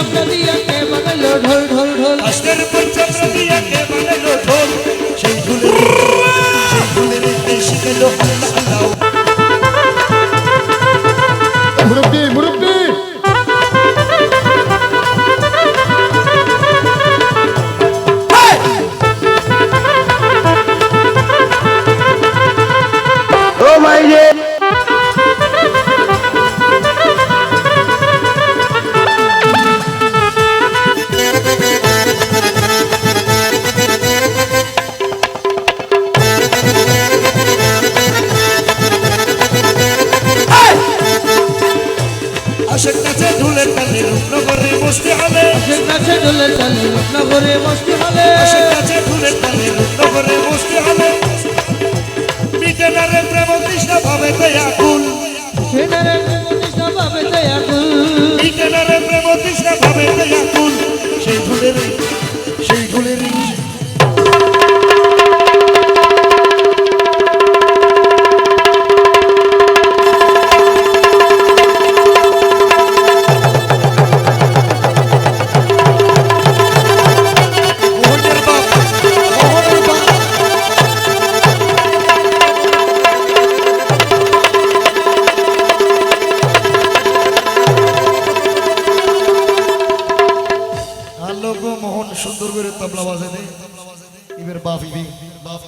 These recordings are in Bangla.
চামড়া দিয়া কে বানালো ঢোল ঢোল ঢোল। আজকের পর চামড়া দিয়া কে বানালো সেই ঢোলের সেই ঢোলের দেশে রূপনগরে বসতে সে কাছে ঢোলে চলে নগরে বসতে হলে কাছে ঢোলের চলে নগরে বসতে করে তবলা বাজে দে এবার বাপ ইবি বাপ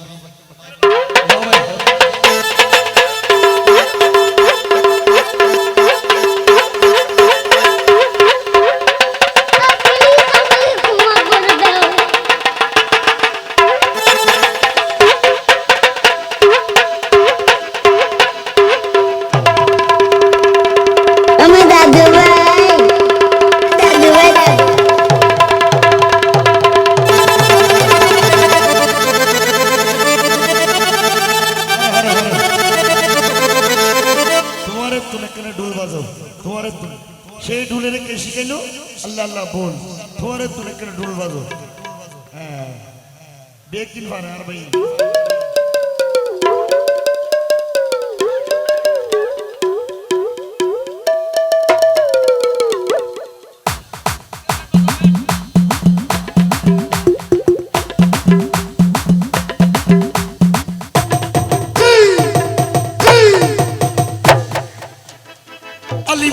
তুমি কেন ঢুল বাজো? তোমার তুমি সেই ঢুলের কে শিখাইলো? আল্লাহ আল্লাহ, বল। তোমার তুমি কেন ঢুল বাজো? হ্যাঁ। বেগ পারে আর ভাই।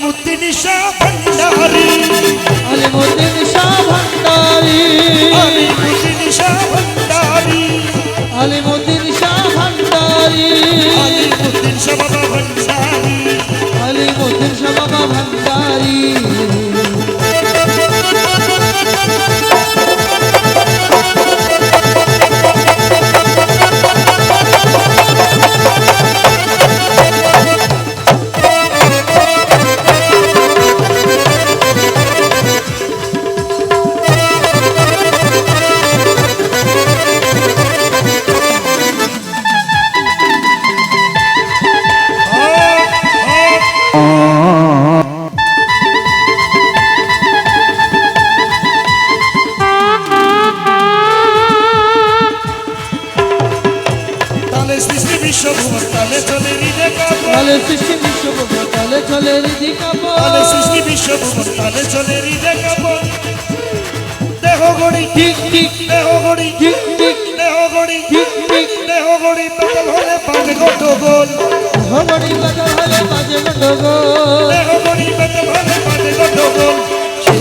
আলিমুদ্দিন শাহ ভান্ডারী। আলিমুদ্দিন শাহ ভান্ডারি। আলিমুদ্দিন শাহ ভান্ডারী। আলিমুদ্দিন শাহ ভান্ডারি। আলিমুদ্দিন শাহ বাবা ভান্ডারী। আলিমুদ্দিন শাহ বাবা তালে চলে হৃদে কাপড় তালে সৃষ্টি বিশ্বব্রহ্ম তালে চলে রিধি কাপড় তালে সৃষ্টি বিশ্বভূমর তালে চলে হৃদে কাপড় দেহ গড়ি ঠিক ঠিক। দেহ গড়ি ঠিক ঠিক। দেহ গড়ি ঠিক ঠিক। দেহ গড়ি পেটল হলে পাঁচ গন্ডগোল। ভবনি বাজা হলে বাজে গন্ডগোল। দেহ গড়ি পেটল হলে পাঁচ গন্ডগোল। সেই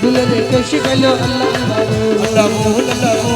ঢোলের কষে গেল আল্লাহ আল্লাহ।